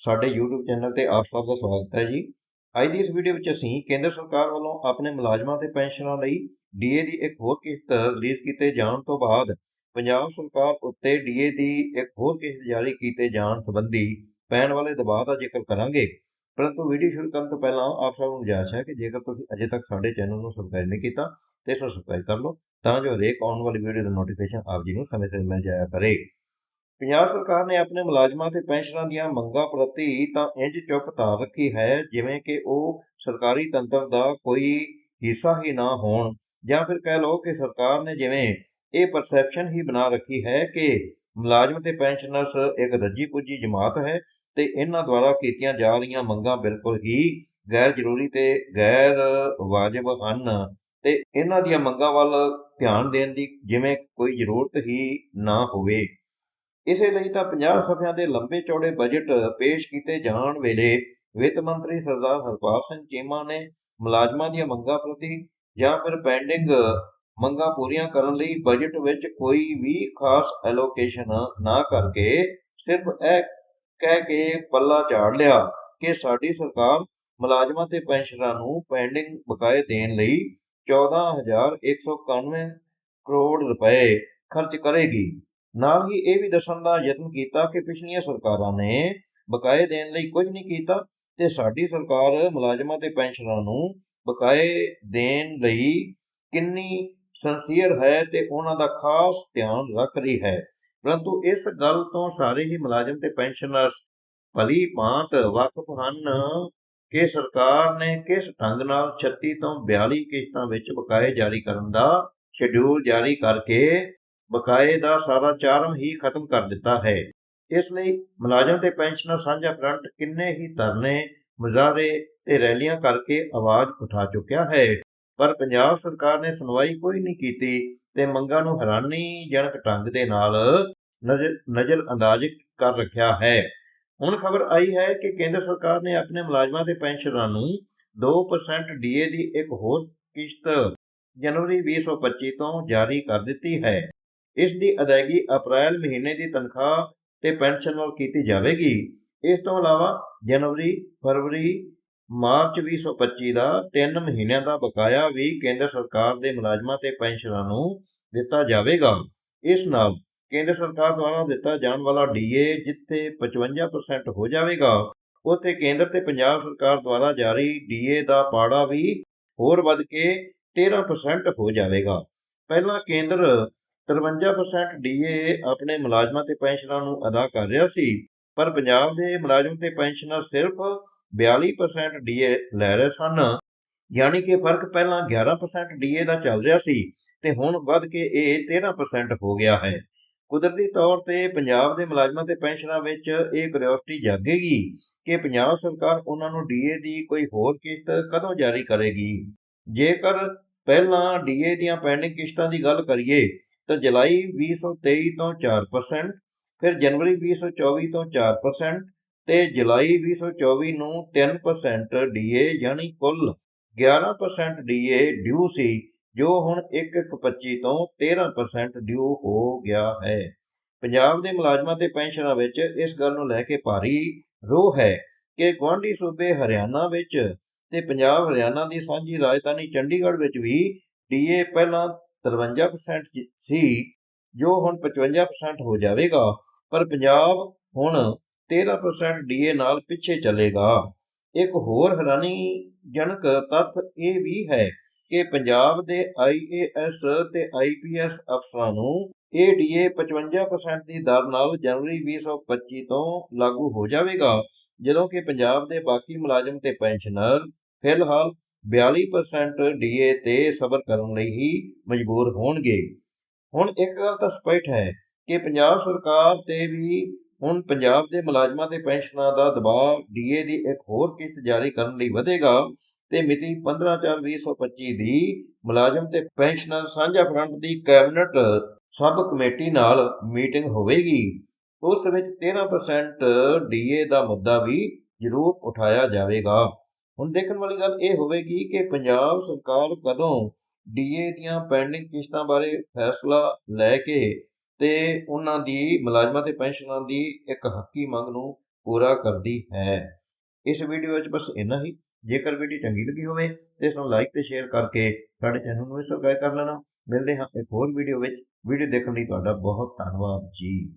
ਸਾਡੇ YouTube channel ਤੇ ਆਪ ਸਭ ਦਾ ਸਵਾਗਤ ਹੈ ਜੀ। ਅੱਜ ਦੀ ਇਸ ਵੀਡੀਓ ਵਿੱਚ ਅਸੀਂ ਕੇਂਦਰ ਸਰਕਾਰ ਵੱਲੋਂ ਆਪਣੇ ਮੁਲਾਜ਼ਮਾਂ ਤੇ ਪੈਨਸ਼ਨਾਂ ਲਈ ਡੀਏ ਦੀ ਇੱਕ ਹੋਰ ਕਿਸ਼ਤ ਰਿਲੀਜ਼ ਕੀਤੇ ਜਾਣ ਤੋਂ ਬਾਅਦ ਪੰਜਾਬ ਸਰਕਾਰ ਉੱਤੇ ਡੀਏ ਦੀ ਇੱਕ ਹੋਰ ਕਿਸ਼ਤ ਜਾਰੀ ਕੀਤੇ ਜਾਣ ਸੰਬੰਧੀ ਪੈਣ ਵਾਲੇ ਦਬਾਅ ਦਾ ਜ਼ਿਕਰ ਕਰਾਂਗੇ। ਪਰੰਤੂ ਵੀਡੀਓ ਸ਼ੁਰੂ ਕਰਨ ਤੋਂ ਪਹਿਲਾਂ ਆਪ ਸਭ ਨੂੰ ਗੁਜ਼ਾਰਿਸ਼ ਹੈ ਕਿ ਜੇਕਰ ਤੁਸੀਂ ਅਜੇ ਤੱਕ ਸਾਡੇ ਚੈਨਲ ਨੂੰ ਸਬਸਕ੍ਰਾਈਬ ਨਹੀਂ ਕੀਤਾ, ਤੇ ਇਸ ਨੂੰ ਸਬਸਕ੍ਰਾਈਬ ਕਰ ਲਓ, ਤਾਂ ਜੋ ਹਰੇਕ ਆਉਣ ਵਾਲੀ ਵੀਡੀਓ ਦਾ ਨੋਟੀਫਿਕੇਸ਼ਨ ਆਪ ਜੀ ਨੂੰ ਸਮੇਂ ਸਿਰ ਮਿਲ ਜਾਇਆ ਕਰੇ। ਪੰਜਾਬ ਸਰਕਾਰ ਨੇ ਆਪਣੇ ਮੁਲਾਜ਼ਮਾਂ ਤੇ ਪੈਨਸ਼ਨਰਾਂ ਦੀਆਂ ਮੰਗਾਂ ਪ੍ਰਤੀ ਤਾਂ ਇੰਜ ਚੁੱਪ ਧਾਰ ਰੱਖੀ ਹੈ, ਜਿਵੇਂ ਕਿ ਉਹ ਸਰਕਾਰੀ ਤੰਤਰ ਦਾ ਕੋਈ ਹਿੱਸਾ ਹੀ ਨਾ ਹੋਣ। ਜਾਂ ਫਿਰ ਕਹਿ ਲਓ ਕਿ ਸਰਕਾਰ ਨੇ ਜਿਵੇਂ ਇਹ ਪਰਸੈਪਸ਼ਨ ਹੀ ਬਣਾ ਰੱਖੀ ਹੈ ਕਿ ਮੁਲਾਜ਼ਮ ਤੇ ਪੈਨਸ਼ਨਰਸ ਇੱਕ ਰੱਜੀ ਪੁੱਜੀ ਜਮਾਤ ਹੈ ਤੇ ਇਹਨਾਂ ਦੁਆਰਾ ਕੀਤੀਆਂ ਜਾ ਰਹੀਆਂ ਮੰਗਾਂ ਬਿਲਕੁਲ ਹੀ ਗੈਰ ਜ਼ਰੂਰੀ ਤੇ ਗੈਰ ਵਾਜਬ ਹਨ। ਤੇ ਇਹਨਾਂ ਦੀਆਂ ਮੰਗਾਂ ਵੱਲ ਧਿਆਨ ਦੇਣ ਦੀ ਜਿਵੇਂ ਕੋਈ ਜ਼ਰੂਰਤ ਹੀ ਨਾ ਹੋਵੇ। ਇਸੇ ਲਈ ਤਾਂ 50 ਸਫ਼ਿਆਂ ਦੇ ਲੰਬੇ ਚੌੜੇ ਬਜਟ ਪੇਸ਼ ਕੀਤੇ ਜਾਣ ਵੇਲੇ ਵਿੱਤ ਮੰਤਰੀ ਸਰਦਾਰ ਹਰਪਾਲ ਸਿੰਘ ਚੀਮਾ ਨੇ ਮੁਲਾਜ਼ਮਾਂ ਦੀਆਂ ਮੰਗਾਂ ਪ੍ਰਤੀ ਜਾਂ ਫਿਰ ਪੈਂਡਿੰਗ ਮੰਗਾਂ ਪੂਰੀਆਂ ਕਰਨ ਲਈ ਬਜਟ ਵਿੱਚ ਕੋਈ ਵੀ ਖਾਸ ਐਲੋਕੇਸ਼ਨ ਨਾ ਕਰਕੇ ਸਿਰਫ ਇਹ ਕਹਿ ਕੇ ਪੱਲਾ ਝਾੜ ਲਿਆ ਕਿ ਸਾਡੀ ਸਰਕਾਰ ਮੁਲਾਜ਼ਮਾਂ ਤੇ ਪੈਨਸ਼ਨਰਾਂ ਨੂੰ ਪੈਂਡਿੰਗ ਬਕਾਏ ਦੇਣ ਲਈ 14191 ਕਰੋੜ ਰੁਪਏ ਖਰਚ ਕਰੇਗੀ। ਨਾਲ ਹੀ ਇਹ ਵੀ ਦੱਸਣ ਦਾ ਯਤਨ ਕੀਤਾ ਕਿ ਪਿਛਲੀਆਂ ਸਰਕਾਰਾਂ ਨੇ ਬਕਾਏ ਦੇਣ ਲਈ ਕੁਝ ਨਹੀਂ ਕੀਤਾ ਤੇ ਸਾਡੀ ਸਰਕਾਰ ਮੁਲਾਜ਼ਮਾਂ ਤੇ ਪੈਨਸ਼ਨਰਾਂ ਨੂੰ ਬਕਾਏ ਦੇਣ ਲਈ ਕਿੰਨੀ ਸੰਸੀਅਰ ਹੈ ਤੇ ਉਹਨਾਂ ਦਾ ਖਾਸ ਧਿਆਨ ਰੱਖ ਰਹੀ ਹੈ। ਪਰੰਤੂ ਇਸ ਗੱਲ ਤੋਂ ਸਾਰੇ ਹੀ ਮੁਲਾਜ਼ਮ ਤੇ ਪੈਨਸ਼ਨਰਸ ਭਲੀ ਭਾਂਤ ਵਾਕਫ ਹਨ ਕਿ ਸਰਕਾਰ ਨੇ ਕਿਸ ਢੰਗ ਨਾਲ 36 ਤੋਂ 42 ਕਿਸ਼ਤਾਂ ਵਿੱਚ ਬਕਾਏ ਜਾਰੀ ਕਰਨ ਦਾ ਸ਼ਡਿਊਲ ਜਾਰੀ ਕਰਕੇ ਬਕਾਏ ਦਾ ਸਾਰਾ ਚਾਰਮ ਹੀ ਖਤਮ ਕਰ ਦਿੱਤਾ ਹੈ। ਇਸ ਲਈ ਮੁਲਾਜ਼ਮ ਤੇ ਪੈਨਸ਼ਨਰ ਸਾਂਝਾ ਫਰੰਟ ਕਿੰਨੇ ਹੀ ਧਰਨੇ, ਮੁਜ਼ਾਹਰੇ ਤੇ ਰੈਲੀਆਂ ਕਰਕੇ ਆਵਾਜ਼ ਉਠਾ ਚੁੱਕਿਆ ਹੈ। ਪਰ ਪੰਜਾਬ ਸਰਕਾਰ ਨੇ ਸੁਣਵਾਈ ਕੋਈ ਨਹੀਂ ਕੀਤੀ ਤੇ ਮੰਗਾਂ ਨੂੰ ਹੈਰਾਨੀਜਨਕ ਢੰਗ ਦੇ ਨਾਲ ਨਜ਼ਰ ਨਜ਼ਰ ਅੰਦਾਜ਼ ਕਰ ਰੱਖਿਆ ਹੈ। ਹੁਣ ਖਬਰ ਆਈ ਹੈ ਕਿ ਕੇਂਦਰ ਸਰਕਾਰ ਨੇ ਆਪਣੇ ਮੁਲਾਜ਼ਮਾਂ ਤੇ ਪੈਨਸ਼ਨਰਾਂ ਨੂੰ 2% ਡੀਏ ਦੀ ਇੱਕ ਹੋਰ ਕਿਸ਼ਤ ਜਨਵਰੀ 2025 ਤੋਂ ਜਾਰੀ ਕਰ ਦਿੱਤੀ ਹੈ। ਇਸ ਦੀ ਅਦਾਇਗੀ ਅਪ੍ਰੈਲ ਮਹੀਨੇ ਦੀ ਤਨਖਾਹ ਤੇ ਪੈਨਸ਼ਨ ਨਾਲ ਕੀਤੀ ਜਾਵੇਗੀ। ਇਸ ਤੋਂ ਇਲਾਵਾ ਜਨਵਰੀ, ਫਰਵਰੀ, ਮਾਰਚ 2025 ਦਾ 3 ਮਹੀਨਿਆਂ ਦਾ ਬਕਾਇਆ ਵੀ ਕੇਂਦਰ ਸਰਕਾਰ ਦੇ ਮੁਲਾਜ਼ਮਾਂ ਤੇ ਪੈਨਸ਼ਨਰਾਂ ਨੂੰ ਦਿੱਤਾ ਜਾਵੇਗਾ। ਇਸ ਨਾਲ ਕੇਂਦਰ ਸਰਕਾਰ ਦੁਆਰਾ ਦਿੱਤਾ ਜਾਣ ਵਾਲਾ ਡੀਏ ਜਿੱਥੇ 55% ਹੋ ਜਾਵੇਗਾ, ਉੱਥੇ ਕੇਂਦਰ ਤੇ ਪੰਜਾਬ ਸਰਕਾਰ ਦੁਆਰਾ ਜਾਰੀ ਡੀਏ ਦਾ ਪਾੜਾ ਵੀ ਹੋਰ ਵੱਧ ਕੇ 13% ਹੋ ਜਾਵੇਗਾ। ਪਹਿਲਾਂ ਕੇਂਦਰ 53% ਡੀਏ ਆਪਣੇ ਮੁਲਾਜ਼ਮਾਂ ਤੇ ਪੈਨਸ਼ਨਰਾਂ ਨੂੰ ਅਦਾ ਕਰ ਰਿਹਾ ਸੀ, ਪਰ ਪੰਜਾਬ ਦੇ ਮੁਲਾਜ਼ਮ ਤੇ ਪੈਨਸ਼ਨਰ ਸਿਰਫ 42% ਡੀਏ ਲੈ ਰਹੇ ਸਨ। ਯਾਨੀ ਕਿ ਫ਼ਰਕ ਪਹਿਲਾਂ 11% ਡੀਏ ਦਾ ਚੱਲ ਰਿਹਾ ਸੀ ਤੇ ਹੁਣ ਵੱਧ ਕੇ ਇਹ 13% ਹੋ ਗਿਆ ਹੈ। ਕੁਦਰਤੀ ਤੌਰ ਤੇ ਪੰਜਾਬ ਦੇ ਮੁਲਾਜ਼ਮਾਂ ਤੇ ਪੈਨਸ਼ਨਰਾਂ ਵਿੱਚ ਇਹ ਕਿਉਰਿਓਸਿਟੀ ਜਾਗੇਗੀ ਕਿ ਪੰਜਾਬ ਸਰਕਾਰ ਉਹਨਾਂ ਨੂੰ ਡੀਏ ਦੀ ਕੋਈ ਹੋਰ ਕਿਸ਼ਤ ਕਦੋਂ ਜਾਰੀ ਕਰੇਗੀ। ਜੇਕਰ ਪਹਿਲਾਂ ਡੀਏ ਦੀਆਂ ਪੈਂਡਿੰਗ ਕਿਸ਼ਤਾਂ ਦੀ ਗੱਲ ਕਰੀਏ ਤਾਂ ਜੁਲਾਈ 2023 ਤੋਂ 4% ਫਿਰ ਜਨਵਰੀ 2024 ਤੋਂ 4% ਤੇ ਜੁਲਾਈ 2024 ਨੂੰ 3% ਡੀਏ ਯਾਨੀ ਕੁੱਲ 11% ਡੀਏ ਡਿਊ ਸੀ, ਜੋ ਹੁਣ 1.25 ਤੋਂ 13% ਡਿਊ ਹੋ ਗਿਆ ਹੈ। ਪੰਜਾਬ ਦੇ ਮੁਲਾਜ਼ਮਾਂ ਤੇ ਪੈਨਸ਼ਨਾਂ ਵਿੱਚ ਇਸ ਗੱਲ ਨੂੰ ਲੈ ਕੇ ਭਾਰੀ ਰੋਹ ਹੈ ਕਿ ਗੁਆਂਢੀ ਸੂਬੇ ਹਰਿਆਣਾ ਵਿੱਚ ਤੇ ਪੰਜਾਬ ਹਰਿਆਣਾ ਦੀ ਸਾਂਝੀ ਰਾਜਧਾਨੀ ਚੰਡੀਗੜ੍ਹ ਵਿੱਚ ਵੀ ਡੀਏ ਪਹਿਲਾਂ 53% ਸੀ, ਜੋ ਹੁਣ 55% ਹੋ ਜਾਵੇਗਾ, ਪਰ ਪੰਜਾਬ ਹੁਣ 13% ਡੀਏ ਨਾਲ ਪਿੱਛੇ ਚੱਲੇਗਾ। ਇੱਕ ਹੋਰ ਹੈਰਾਨੀਜਨਕ ਤੱਥ ਇਹ ਵੀ ਹੈ ਕਿ ਪੰਜਾਬ ਦੇ ਆਈਏਐਸ ਤੇ ਆਈਪੀਐਸ ਅਫਸਰਾਂ ਨੂੰ ਇਹ ਡੀਏ 55% ਦੀ ਦਰ ਨਾਲ ਜਨਵਰੀ 2025 ਤੋਂ ਲਾਗੂ ਹੋ ਜਾਵੇਗਾ, ਜਦੋਂ ਕਿ ਪੰਜਾਬ ਦੇ ਬਾਕੀ ਮੁਲਾਜ਼ਮ ਤੇ ਪੈਨਸ਼ਨਰ ਫਿਲਹਾਲ 42% ਡੀਏ ਤੇ ਸਬਰ ਕਰਨ ਲਈ ਹੀ ਮਜਬੂਰ ਹੋਣਗੇ। ਹੁਣ ਇੱਕ ਗੱਲ ਤਾਂ ਸਪਸ਼ਟ ਹੈ ਕਿ ਪੰਜਾਬ ਸਰਕਾਰ ਤੇ ਵੀ ਹੁਣ ਪੰਜਾਬ ਦੇ ਮੁਲਾਜ਼ਮਾਂ ਤੇ ਪੈਨਸ਼ਨਾਂ ਦਾ ਦਬਾਅ ਡੀਏ ਦੀ ਇੱਕ ਹੋਰ ਕਿਸ਼ਤ ਜਾਰੀ ਕਰਨ ਲਈ ਵਧੇਗਾ ਤੇ ਮਿਤੀ 15/4/2025 ਦੀ ਮੁਲਾਜ਼ਮ ਤੇ ਪੈਨਸ਼ਨਰ ਸਾਂਝਾ ਫਰੰਟ ਦੀ ਕੈਬਨਿਟ ਸਬ ਕਮੇਟੀ ਨਾਲ ਮੀਟਿੰਗ ਹੋਵੇਗੀ। ਉਸ ਵਿੱਚ 13% ਡੀਏ ਦਾ ਮੁੱਦਾ ਵੀ ਜ਼ਰੂਰ ਉਠਾਇਆ ਜਾਵੇਗਾ। ਹੁਣ ਦੇਖਣ ਵਾਲੀ ਗੱਲ ਇਹ ਹੋਵੇਗੀ ਕਿ ਪੰਜਾਬ ਸਰਕਾਰ ਕਦੋਂ ਡੀਏ ਦੀਆਂ ਪੈਂਡਿੰਗ ਕਿਸ਼ਤਾਂ ਬਾਰੇ ਫੈਸਲਾ ਲੈ ਕੇ ਤੇ ਉਹਨਾਂ ਦੀ ਮੁਲਾਜ਼ਮਾਂ ਤੇ ਪੈਨਸ਼ਨਾਂ ਦੀ ਇੱਕ ਹੱਕੀ ਮੰਗ ਨੂੰ ਪੂਰਾ ਕਰਦੀ ਹੈ। ਇਸ ਵੀਡੀਓ ਵਿੱਚ ਬਸ ਇੰਨਾ ਹੀ। ਜੇਕਰ ਵੀਡੀਓ ਚੰਗੀ ਲੱਗੀ ਹੋਵੇ ਤੇ ਇਸ ਨੂੰ ਲਾਈਕ ਤੇ ਸ਼ੇਅਰ ਕਰਕੇ ਸਾਡੇ ਚੈਨਲ ਨੂੰ ਸਬਸਕ੍ਰਾਈਬ ਕਰ ਲੈਣਾ। ਮਿਲਦੇ ਹਾਂ ਇੱਕ ਹੋਰ ਵੀਡੀਓ ਵਿੱਚ। ਵੀਡੀਓ ਦੇਖਣ ਲਈ ਤੁਹਾਡਾ ਬਹੁਤ ਧੰਨਵਾਦ ਜੀ।